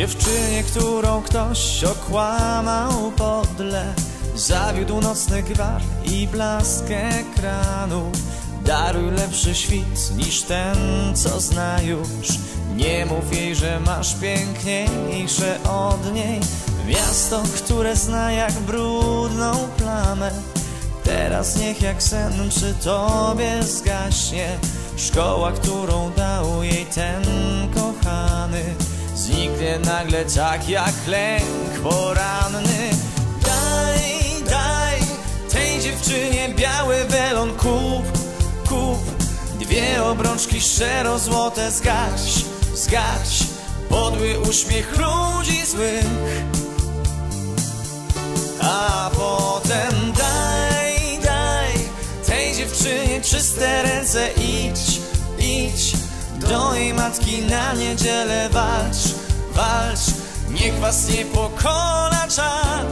Dziewczynie, którą ktoś okłamał podle Zawiódł nocny gwar i blask ekranu Daruj lepszy świt niż ten, co zna już. Nie mów jej, że masz piękniejsze od niej. Miasto, które zna jak brudną plamę. Teraz niech jak sen przy tobie zgaśnie. Szkoła, którą dał jej ten kochany Nagle tak jak lęk poranny. Daj, daj tej dziewczynie biały welon kup, kup. Dwie obrączki szczero złote zgaś, zgaś. Podły uśmiech ludzi złych. A potem daj, daj tej dziewczynie czyste ręce. Idź, idź Do jej matki na niedzielę walcz Niech was nie pokona czas